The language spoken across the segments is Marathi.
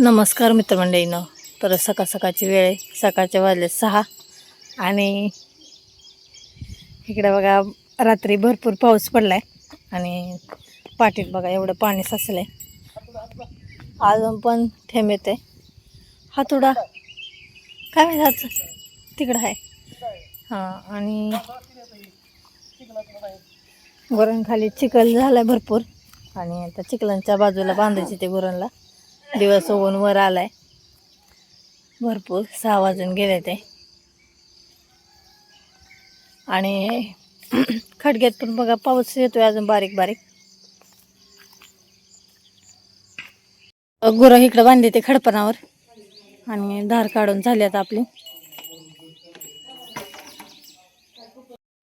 नमस्कार मित्रमंडळीनं. तर सकाळ सकाळची वेळ आहे. सकाळच्या वाजले सहा. आणि इकडे बघा रात्री भरपूर पाऊस पडला आहे आणि पाटीत बघा एवढं पाणी साचलं आहे अजून पण थेंब येते हातोडा काय माहिती तिकडं आहे. हां आणि गुरण खाली चिखल झाला आहे भरपूर. आणि आता चिखलांच्या बाजूला बांधायचे ते गुरणला दिवस होऊन वर आलाय. भरपूर सहा वाजून गेले ते. आणि खडग्यात पण बघा पाऊस येतोय अजून बारीक बारीक. गुरं इकडं बांधली ते खडपणावर. आणि धार काढून झाली आता आपली.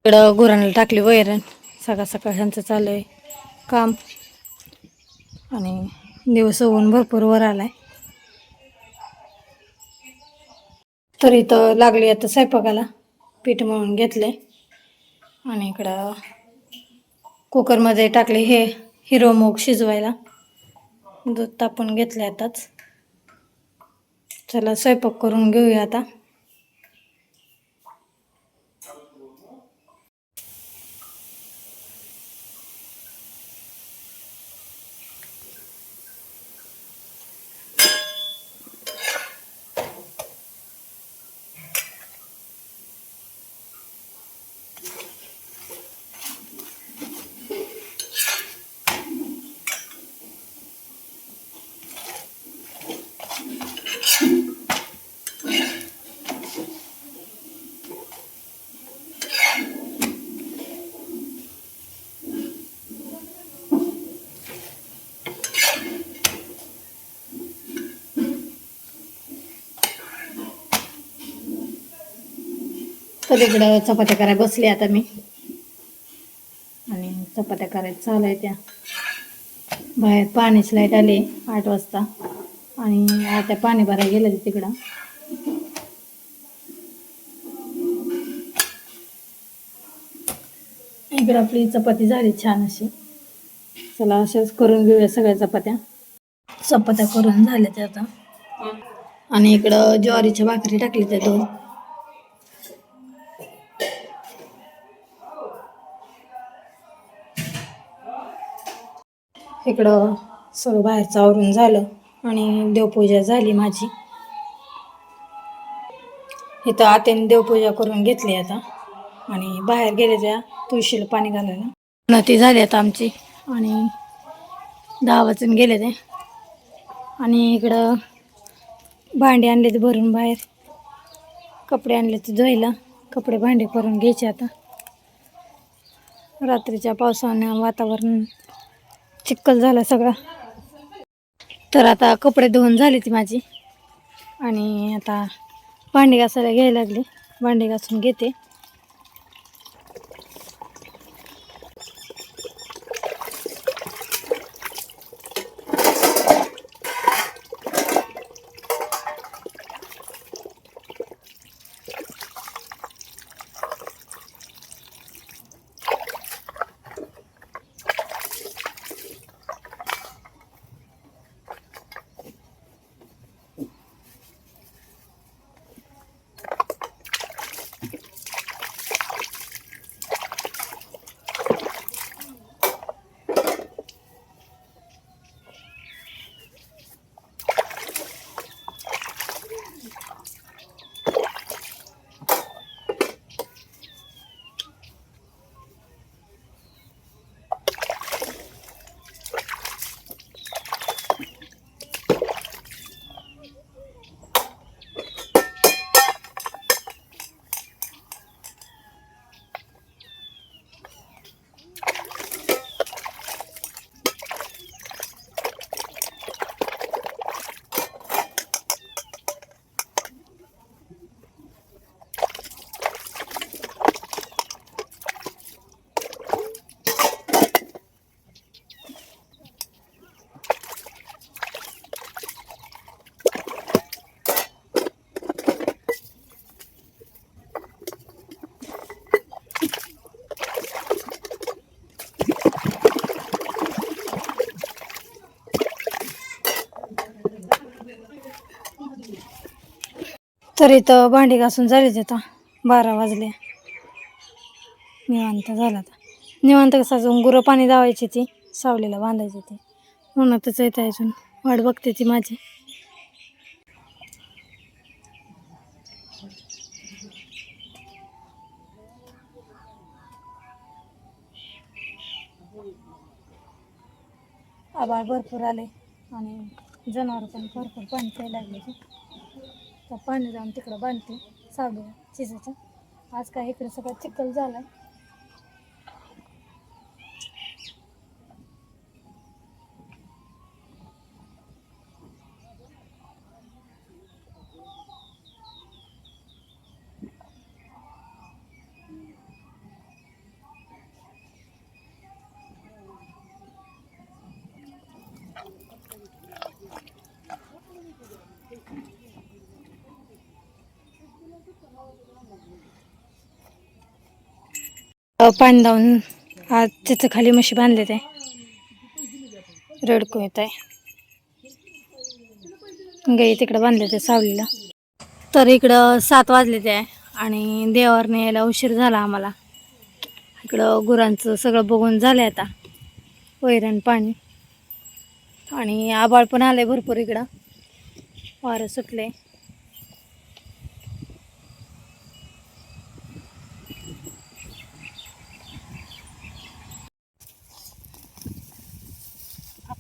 इकडं गुरांना टाकली वैरण. सकाळ सकाळ ह्यांचं चालू आहे काम. आणि दिवस ऊन भरपूर वर आलाय. तर इथं लागली आता स्वयंपाकाला. पीठ मळून घेतले आणि इकडं कुकरमध्ये टाकले हे हिरो मूग शिजवायला. दूध तापून घेतले आताच. चला स्वयंपाक करून घेऊया आता. सगळीकडं चपात्या करायला बसले आता मी. आणि चपात्या करायला चालू आहे त्या. बाहेर पाणीच लाइट आली आठ वाजता. आणि आता पाणी भरायला गेलं ते तिकडं. इकडं आपली चपाती झाली छान अशी. चला अशाच करून घेऊया सगळ्या चपात्या. चपात्या करून झाल्या त्या आता. आणि इकडं ज्वारीच्या भाकरी टाकली त्या दोन. इकडं सगळं बाहेरचं आवरून झालं आणि देवपूजा झाली माझी. इथं आत्याने देवपूजा करून घेतली आता. आणि बाहेर गेले त्या तुळशीला पाणी घालायला. नती झाली आता आमची आणि दहा वाजून गेले ते. आणि इकडं भांडे आणले ते भरून बाहेर. कपडे आणले ते धुवायला. कपडे भांडे करून घ्यायचे आता. रात्रीच्या पावसानं वातावरण चिक्कल झाला सगळा. तर आता कपडे धुवून झाली ती माझी. आणि आता भांडी घासायला घ्यायला लागली. भांडी घासून घेते. तर इथं भांडी घासून झालीच आता. बारा वाजले. निवांत झाला आता. निवांत कसं अजून गुरं पाणी दावायची ती सावलीला बांधायची ती. उन्हातच येत अजून. वाट बघते ती माझी. आभाळ भरपूर आले आणि जनावर पण भरपूर पाणी प्यायला लागले. पाणी जाऊन तिकडं बांधते सावलीला चिजाचं आज काय इकडे सगळं चिखल झाला पाणी लावून आज तिथं खाली म्हशी बांधले ते. रडकू येत आहे. गाई तिकडं बांधले ते सावलीला. तर इकडं सात वाजले ते आणि देवावर यायला उशीर झाला आम्हाला. इकडं गुरांचं सगळं बघून झालं आता. वैरण पाणी. आणि आबाळ पण आलं आहे भरपूर इकडं. वारं सुटले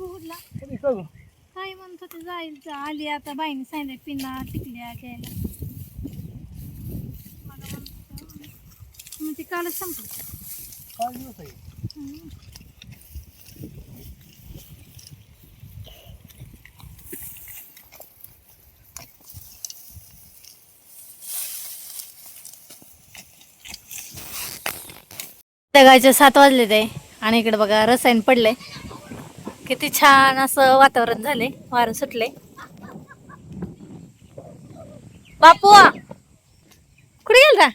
कुठला काय म्हणत होते जाईल आली आता बाईने सांगितलं पिना टिकल्या घ्यायला. ती कालच संपली. दिवस आहे. हम्म. सात वाजले ते. आणि इकडे बघा रसायन पडले किती छान असं वातावरण झाले. वारं सुटले. बापू कुठे गेलता?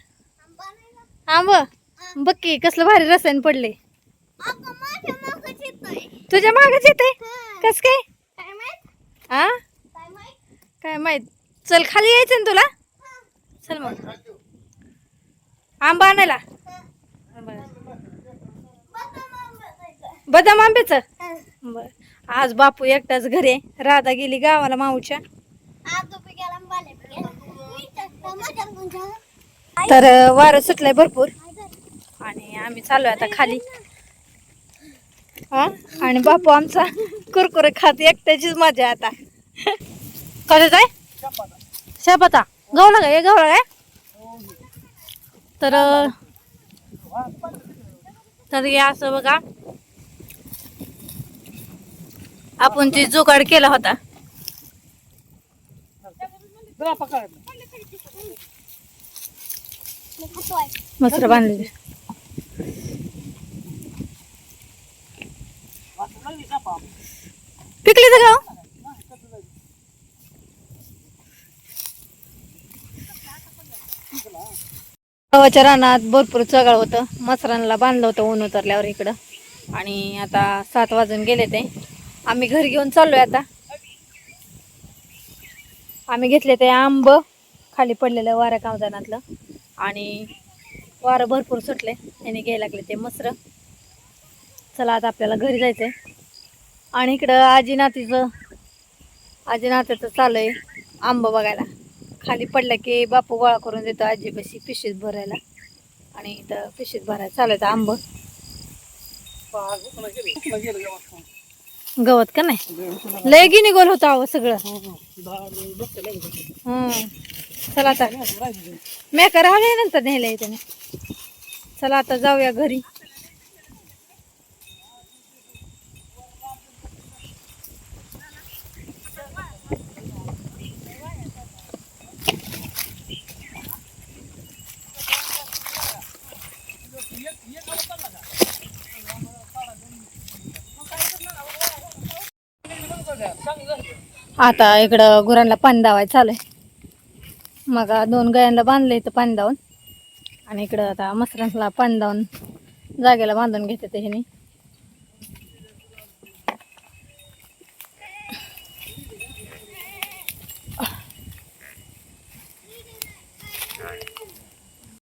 आंब. बक्की कसलं भारी रसायन पडले. तुझ्या मागच येते कस काय? आ? काय माहीत? चल खाली यायचं ना तुला? चल मग. आंबा आणायला. बदाम आंब्याचं? बर. आज बापू एकटाच घरी आहे. राधा गेली गावाला माऊच्या. तर वारं सुटलंय भरपूर. आणि आम्ही चाललोय आता खाली. हा? आणि बापू आमचा कुरकुरे खात एकट्याचीच मजा आता. कसं आहे? शापाता गवला काय? गवला काय? तर तर हे असं बघा. आपण ते जुगाड केला होता. जरा बांधले पिकली तर गाव. गावाच्या रानात भरपूर चगाळ होतं. मसरांना बांधलं होतं ऊन उतरल्यावर इकडं. आणि आता सात वाजून गेले ते. आम्ही घरी घेऊन चाललोय आता. आम्ही घेतले ते आंब खाली पडलेलं वारा कावदानातलं आणि वारं भरपूर सुटले. याने घ्यायला लागले ते मसर. चला आता आपल्याला घरी जायचंय. आणि इकडं आजी नातीचं आजी नात्याचं चालू आहे आंब बघायला. खाली पडलं की बापू गोळा करून देतो आजीपाशी पिशीत भरायला. आणि इथं पिशीत भरायला चालायचं आंब. गवत का नाही? लय गिनी गोल होतं अहो सगळं. हं. चला आता. मेकर आले नंतर न्यायला येते मी. चला आता जाऊया घरी. आता इकडं गुरांना पाणी दावायचं चालू आहे मग दोन गायांना बांधलं इथं पाणी दावून. आणि इकडं आता मसरांना पाणी दावून जागेला बांधून घेते ते ह्यानी.